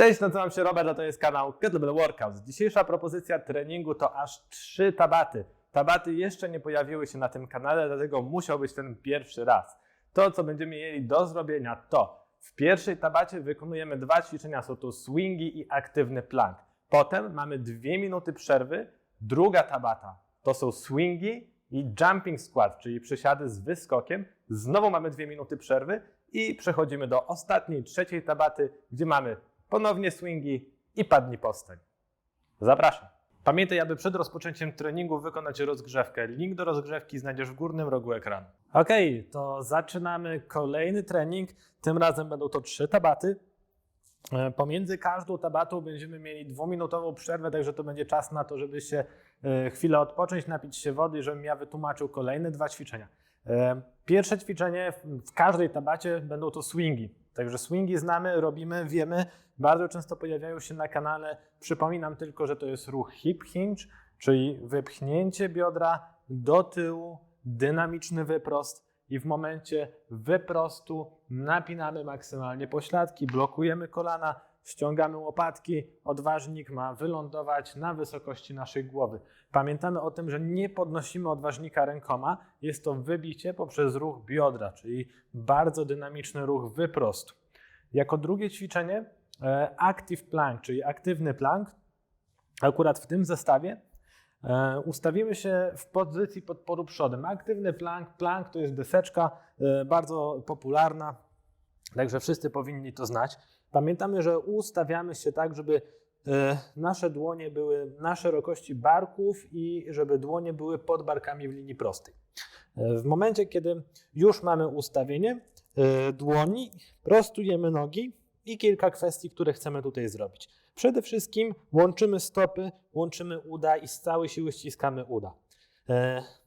Cześć, nazywam się Robert, a to jest kanał Kettlebell Workouts. Dzisiejsza propozycja treningu to aż trzy tabaty. Tabaty jeszcze nie pojawiły się na tym kanale, dlatego musiał być ten pierwszy raz. To, co będziemy mieli do zrobienia to w pierwszej tabacie wykonujemy dwa ćwiczenia, są to swingi i aktywny plank. Potem mamy dwie minuty przerwy. Druga tabata to są swingi i jumping squat, czyli przysiady z wyskokiem. Znowu mamy dwie minuty przerwy i przechodzimy do ostatniej, trzeciej tabaty, gdzie mamy ponownie swingi i padni postań. Zapraszam. Pamiętaj, aby przed rozpoczęciem treningu wykonać rozgrzewkę. Link do rozgrzewki znajdziesz w górnym rogu ekranu. Ok, to zaczynamy kolejny trening. Tym razem będą to trzy tabaty. E, Pomiędzy każdą tabatą będziemy mieli dwuminutową przerwę, także to będzie czas na to, żeby się e, chwilę odpocząć, napić się wody i żebym ja wytłumaczył kolejne dwa ćwiczenia. E, Pierwsze ćwiczenie w- w każdej tabacie będą to swingi. Także swingi znamy, robimy, wiemy, bardzo często pojawiają się na kanale. Przypominam tylko, że to jest ruch hip hinge, czyli wypchnięcie biodra do tyłu, dynamiczny wyprost i w momencie wyprostu napinamy maksymalnie pośladki, blokujemy kolana, ściągamy łopatki, odważnik ma wylądować na wysokości naszej głowy. Pamiętamy o tym, że nie podnosimy odważnika rękoma, jest to wybicie poprzez ruch biodra, czyli bardzo dynamiczny ruch wyprostu. Jako drugie ćwiczenie e, active plank, czyli aktywny plank. Akurat w tym zestawie e, ustawimy się w pozycji podporu przodem. Aktywny plank, plank to jest deseczka e, bardzo popularna, także wszyscy powinni to znać. Pamiętamy, że ustawiamy się tak, żeby e, nasze dłonie były na szerokości barków i żeby dłonie były pod barkami w linii prostej. E, W momencie, kiedy już mamy ustawienie e, dłoni, prostujemy nogi i kilka kwestii, które chcemy tutaj zrobić. Przede wszystkim łączymy stopy, łączymy uda i z całej siły ściskamy uda.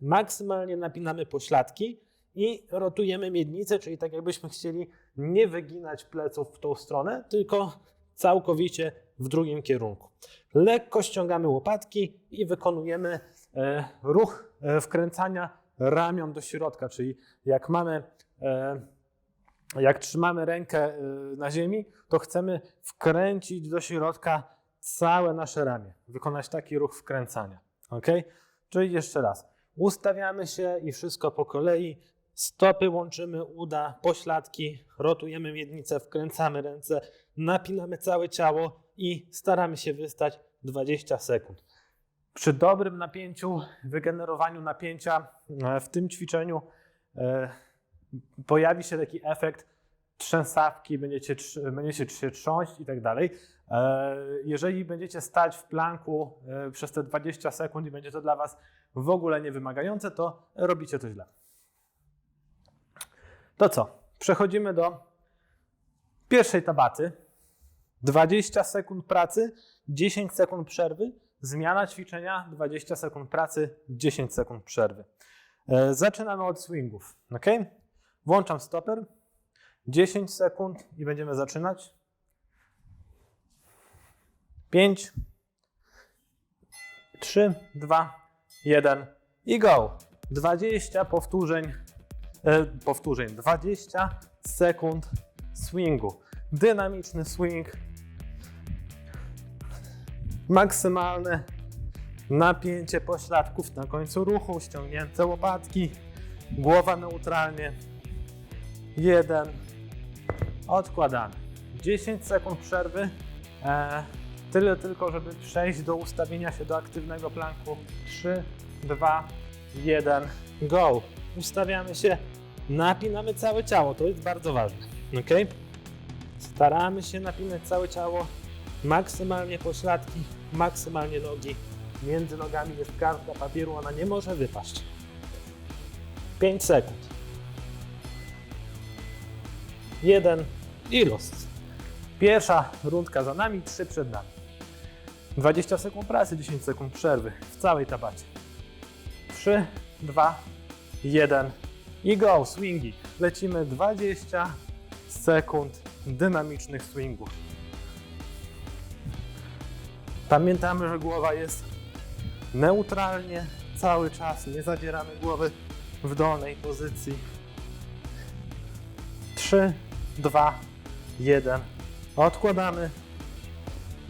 Maksymalnie napinamy pośladki i rotujemy miednicę, czyli tak jakbyśmy chcieli nie wyginać pleców w tą stronę, tylko całkowicie w drugim kierunku. Lekko ściągamy łopatki i wykonujemy e, ruch e, wkręcania ramion do środka, czyli jak mamy e, jak trzymamy rękę na ziemi, to chcemy wkręcić do środka całe nasze ramię. Wykonać taki ruch wkręcania. Ok? Czyli jeszcze raz. Ustawiamy się i wszystko po kolei. Stopy łączymy, uda, pośladki, rotujemy miednicę, wkręcamy ręce, napinamy całe ciało i staramy się wystać 20 sekund. Przy dobrym napięciu, wygenerowaniu napięcia e, w tym ćwiczeniu e, pojawi się taki efekt trzęsawki, będziecie, będziecie się trząść i tak dalej. E, Jeżeli będziecie stać w planku przez te 20 sekund i będzie to dla Was w ogóle niewymagające, to robicie to źle. To co? Przechodzimy do pierwszej tabaty. 20 sekund pracy, 10 sekund przerwy, zmiana ćwiczenia, 20 sekund pracy, 10 sekund przerwy. E, Zaczynamy od swingów. ok? Włączam stoper. 10 sekund i będziemy zaczynać. 5, 3, 2, 1 i go. 20 powtórzeń, e, powtórzeń, 20 sekund swingu. Dynamiczny swing. Maksymalne napięcie pośladków na końcu ruchu, ściągnięte łopatki, głowa neutralnie. Jeden. Odkładamy. 10 sekund przerwy. E, tyle tylko, żeby przejść do ustawienia się do aktywnego planku. 3, 2, 1, go. Ustawiamy się, napinamy całe ciało. To jest bardzo ważne. Ok? Staramy się napinać całe ciało, maksymalnie pośladki, maksymalnie nogi. Między nogami jest kartka papieru, ona nie może wypaść. 5 sekund. Jeden i los. Pierwsza rundka za nami, trzy przed nami. 20 sekund pracy, 10 sekund przerwy w całej tabacie. 3, 2, 1 i go, swingi. Lecimy 20 sekund dynamicznych swingów. Pamiętamy, że głowa jest neutralnie cały czas, nie zadzieramy głowy w dolnej pozycji. 3, 2, 1. Odkładamy.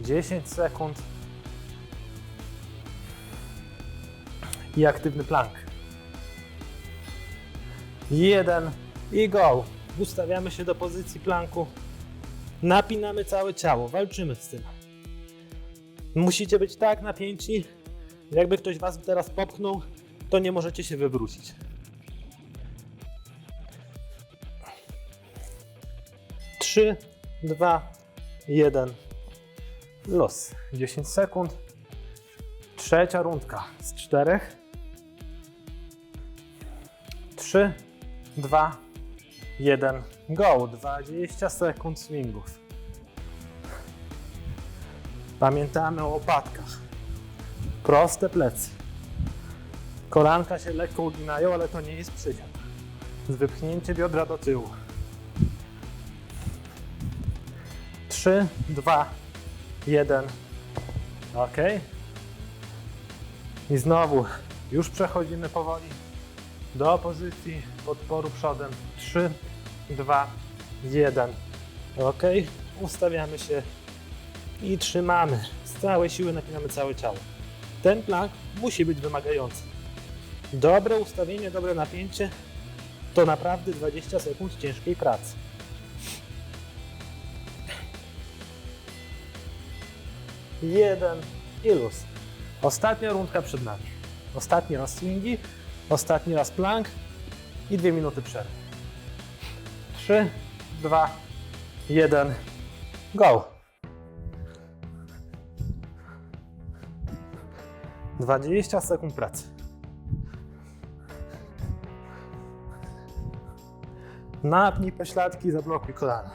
10 sekund. I aktywny plank. Jeden i go. Ustawiamy się do pozycji planku. Napinamy całe ciało, walczymy z tym. Musicie być tak napięci, jakby ktoś was teraz popchnął, to nie możecie się wywrócić. Trzy, dwa, jeden. Los. 10 sekund. Trzecia rundka z czterech. Trzy, dwa, jeden. Go. 20 sekund swingów. Pamiętamy o łopatkach. Proste plecy. Kolanka się lekko uginają, ale to nie jest przysiad. Wypchnięcie biodra do tyłu. 3, 2, 1. Ok. I znowu już przechodzimy powoli do pozycji podporu przodem. 3, 2, 1. Ok. Ustawiamy się i trzymamy. Z całej siły napinamy całe ciało. Ten plank musi być wymagający. Dobre ustawienie, dobre napięcie to naprawdę 20 sekund ciężkiej pracy. Jeden i luz. Ostatnia rundka przed nami. Ostatni raz swingi, ostatni raz plank i dwie minuty przerwy. Trzy, dwa, jeden, go! 20 sekund pracy. Napnij pośladki, zablokuj kolana.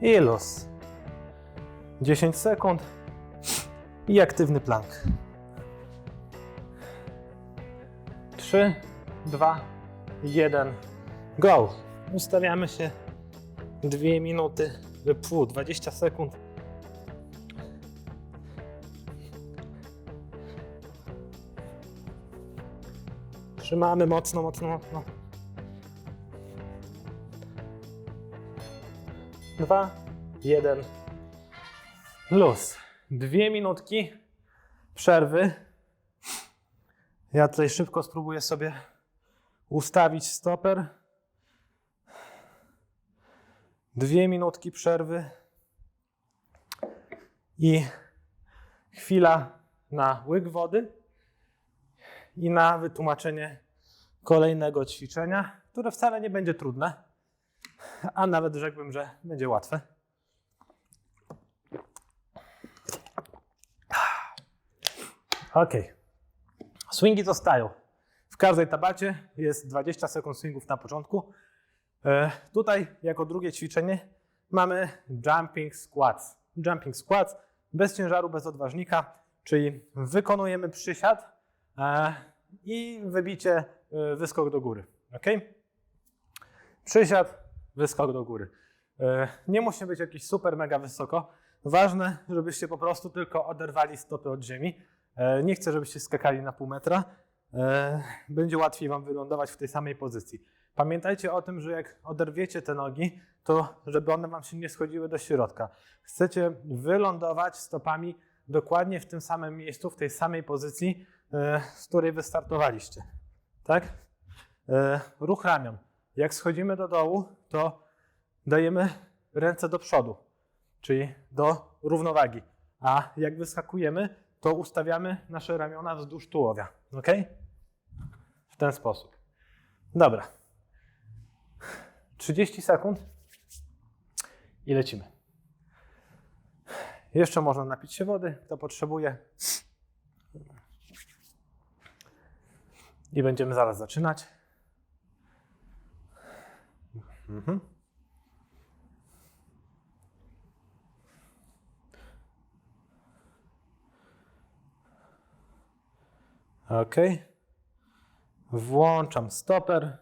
I los. 10 sekund i aktywny plank. 3, 2, 1, go. Ustawiamy się 2 minuty, pół, 20 sekund. Trzymamy mocno, mocno, mocno. Dwa, jeden. Luz. Dwie minutki przerwy. Ja tutaj szybko spróbuję sobie ustawić stoper. Dwie minutki przerwy i chwila na łyk wody i na wytłumaczenie kolejnego ćwiczenia, które wcale nie będzie trudne, a nawet rzekłbym, że będzie łatwe. Ok. Swingi zostają. W każdej tabacie jest 20 sekund swingów na początku. E, tutaj jako drugie ćwiczenie mamy jumping squats. Jumping squats bez ciężaru, bez odważnika, czyli wykonujemy przysiad e, i wybicie, e, wyskok do góry. Ok? Przysiad, wyskok do góry. Nie musi być jakiś super, mega wysoko. Ważne, żebyście po prostu tylko oderwali stopy od ziemi. E, nie chcę, żebyście skakali na pół metra. E, Będzie łatwiej Wam wylądować w tej samej pozycji. Pamiętajcie o tym, że jak oderwiecie te nogi, to żeby one Wam się nie schodziły do środka. Chcecie wylądować stopami dokładnie w tym samym miejscu, w tej samej pozycji, e, z której wystartowaliście. Tak? Ruch ramion. Jak schodzimy do dołu, to dajemy ręce do przodu, czyli do równowagi. A jak wyskakujemy, to ustawiamy nasze ramiona wzdłuż tułowia. Ok? W ten sposób. Dobra. 30 sekund i lecimy. Jeszcze można napić się wody, kto potrzebuje. I będziemy zaraz zaczynać. Mhm. Ok. Włączam stoper.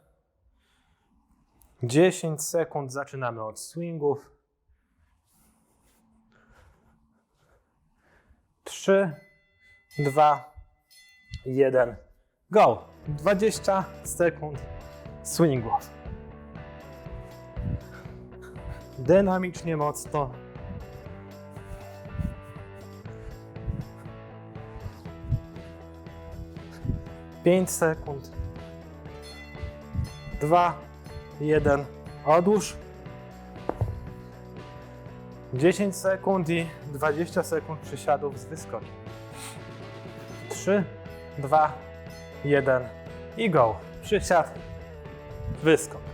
10 sekund zaczynamy od swingów. 3, 2, 1, go. 20 sekund swingów. Dynamicznie mocno. Pięć sekund. Dwa, jeden. Odłóż. 10 sekund i 20 sekund przysiadów z wyskokiem. 3, 2, 1 i go. Przysiad, wyskok.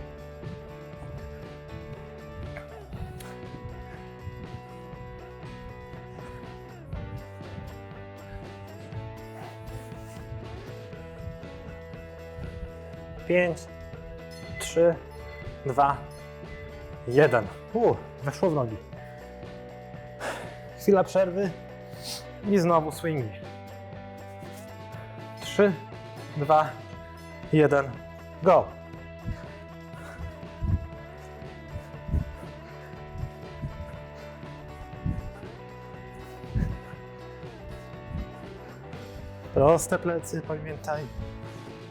Pięć, trzy, dwa, jeden. U, weszło w nogi. Chwila przerwy i znowu swingi. 3, 2, 1, go. Proste plecy, pamiętaj.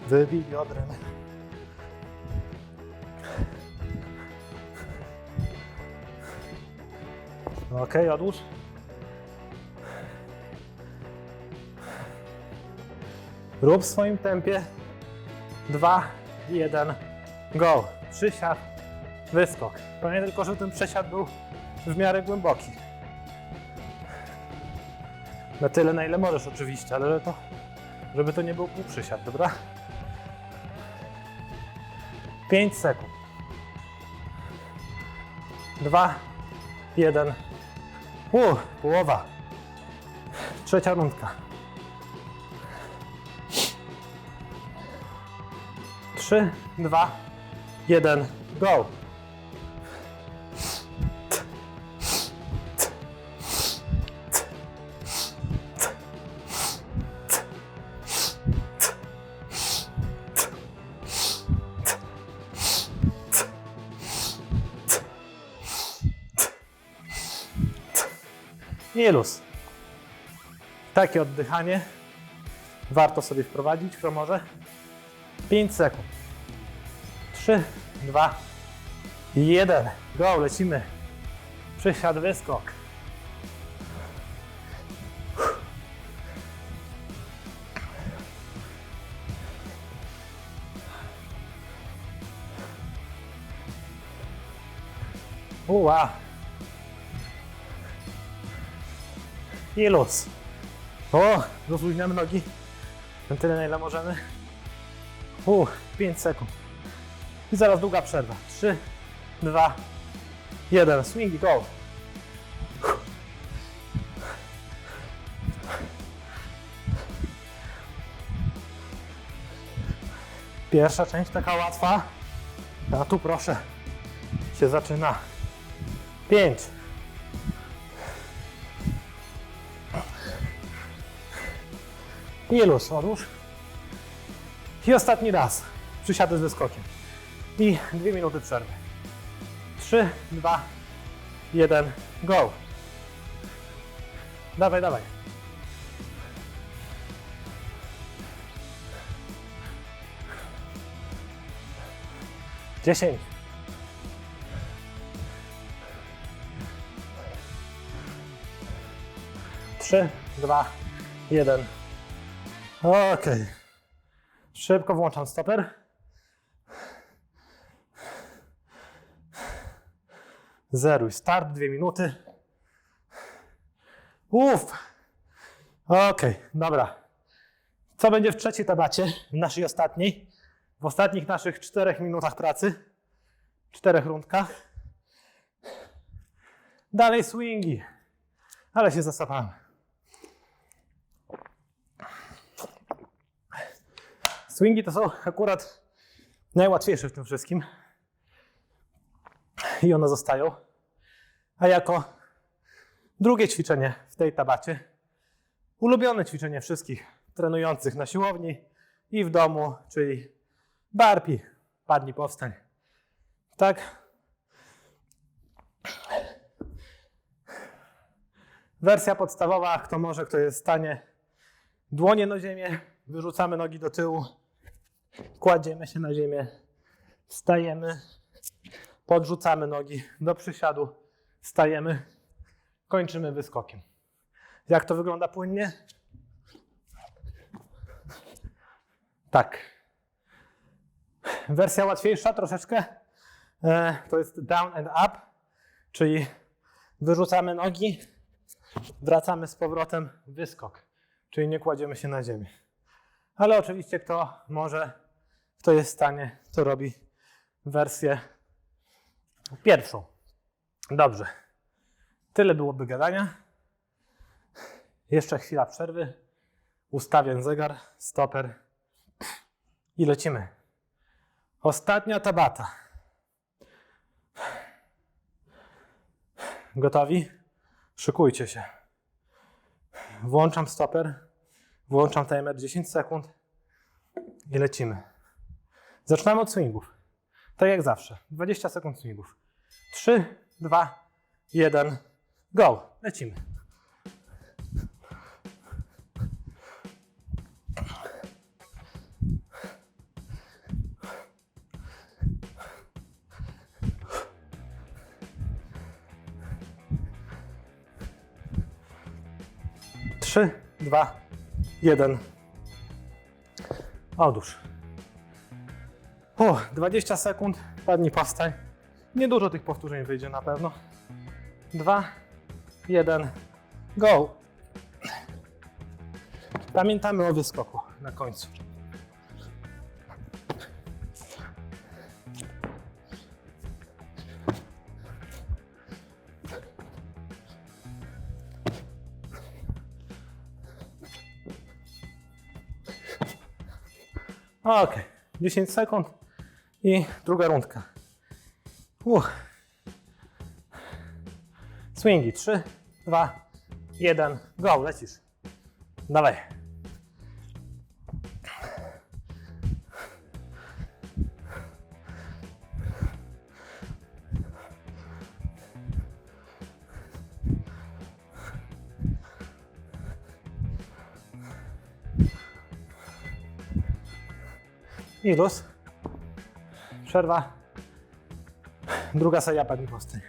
Wybij biodrem. Ok, odłóż. Rób w swoim tempie. Dwa, jeden, go. Przysiad, wyskok. Pamiętaj tylko, że ten przesiad był w miarę głęboki. Na tyle, na ile możesz oczywiście, ale to, żeby to nie był półprzysiad, dobra? 5 sekund. Dwa, jeden. U, połowa. Trzecia rundka. Trzy, dwa, jeden, go. I luz. Takie oddychanie warto sobie wprowadzić, kto może. 5 sekund. 3, 2, 1. Go, lecimy. Przysiad, wyskok. Uła. I luz. O, rozluźniamy nogi. Na tyle, na ile możemy. U, 5 sekund. I zaraz długa przerwa. 3, 2, 1. Swing, go. Pierwsza część taka łatwa. A tu proszę się zaczyna. 5. I luz, odłóż. I ostatni raz. Przysiady z wyskokiem. I dwie minuty przerwy. 3, 2, 1, go. Dawaj, dawaj. Dziesięć. Trzy, dwa, jeden. Okej. Szybko włączam stoper. Zeruj start, dwie minuty. Uff. Okej, dobra. Co będzie w trzeciej tabacie, w naszej ostatniej? W ostatnich naszych czterech minutach pracy, czterech rundkach. Dalej swingi, ale się zasapamy. Swingi to są akurat najłatwiejsze w tym wszystkim. I one zostają. A jako drugie ćwiczenie w tej tabacie, ulubione ćwiczenie wszystkich trenujących na siłowni i w domu, czyli barpi, padnij, powstań. Tak? Wersja podstawowa, kto może, kto jest w stanie. Dłonie na ziemię, wyrzucamy nogi do tyłu, kładziemy się na ziemię, wstajemy, Podrzucamy nogi do przysiadu, stajemy, kończymy wyskokiem. Jak to wygląda płynnie? Tak. Wersja łatwiejsza troszeczkę e, to jest down and up, czyli wyrzucamy nogi, wracamy z powrotem, wyskok, czyli nie kładziemy się na ziemię. Ale oczywiście kto może, kto jest w stanie, to robi wersję pierwszą. Dobrze. Tyle byłoby gadania. Jeszcze chwila przerwy. Ustawiam zegar, stoper i lecimy. Ostatnia tabata. Gotowi? Szykujcie się. Włączam stoper, włączam timer 10 sekund i lecimy. Zaczynamy od swingów. Tak jak zawsze. 20 sekund swingów. 3, 2, 1, go. Lecimy. Trzy, dwa, jeden. Odłóż. O, 20 sekund, padnij postań. Niedużo tych powtórzeń wyjdzie na pewno. Dwa, jeden, go. Pamiętamy o wyskoku na końcu. Ok, 10 sekund i druga rundka. Uch. Swingi 3, 2, 1, go, lecisz. Dawaj. I luz. Przerwa. Druga seria padnie posty.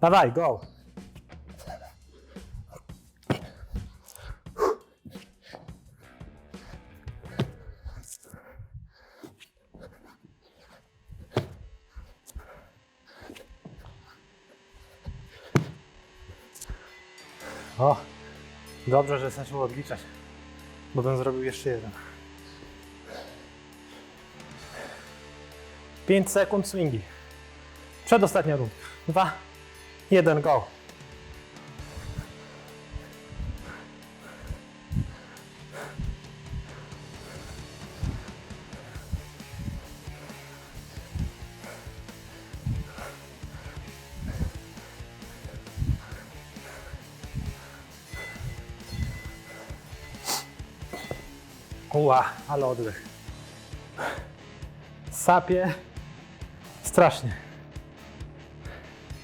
Dawaj, go. O, dobrze, że zaczął odliczać, bo bym zrobił jeszcze jeden. 5 sekund swingi. Przedostatnia rundka. 2, 1, go. Ale oddech. Sapie. Strasznie.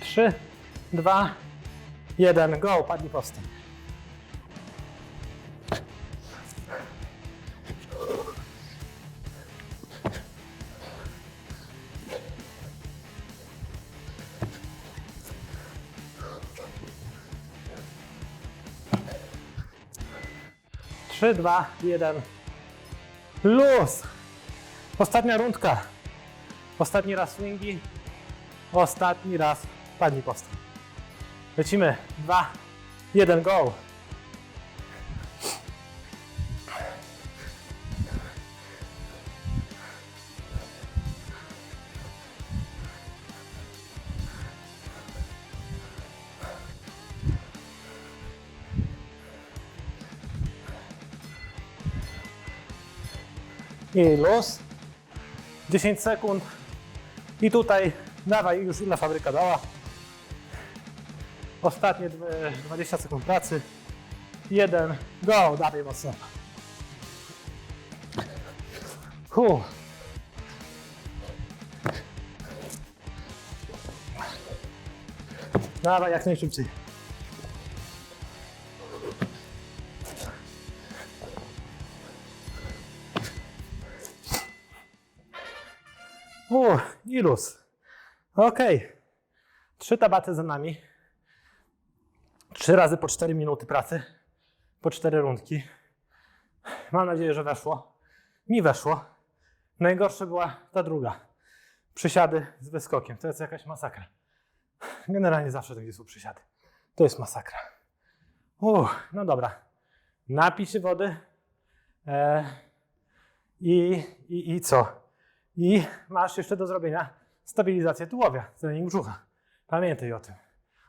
3, 2, 1, go, padnij postęp. Trzy, dwa, jeden. Luz. Ostatnia rundka. Ostatni raz swingi. Ostatni raz padnij postęp. Lecimy. Dwa, jeden, go. I luz. 10 sekund. I tutaj dawaj, już ile fabryka dała. Ostatnie dwie- 20 sekund pracy. Jeden, go, dawaj mocno. Huh. Dawaj jak najszybciej. I luz. Okej. Trzy tabaty za nami. Trzy razy po 4 minuty pracy. Po cztery rundki. Mam nadzieję, że weszło. Mi weszło. Najgorsza była ta druga. Przysiady z wyskokiem. To jest jakaś masakra. Generalnie zawsze takie są przysiady. To jest masakra. Uff, no dobra. Napij się wody. E, i, i, I co? I masz jeszcze do zrobienia stabilizację tułowia, trening brzucha. Pamiętaj o tym.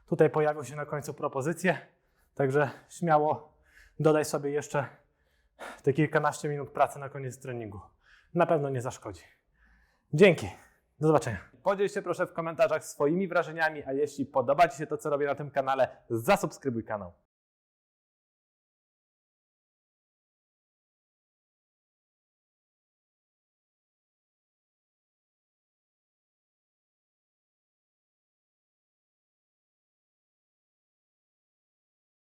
Tutaj pojawią się na końcu propozycje, także śmiało dodaj sobie jeszcze te kilkanaście minut pracy na koniec treningu. Na pewno nie zaszkodzi. Dzięki. Do zobaczenia. Podziel się proszę w komentarzach swoimi wrażeniami, a jeśli podoba Ci się to, co robię na tym kanale, zasubskrybuj kanał.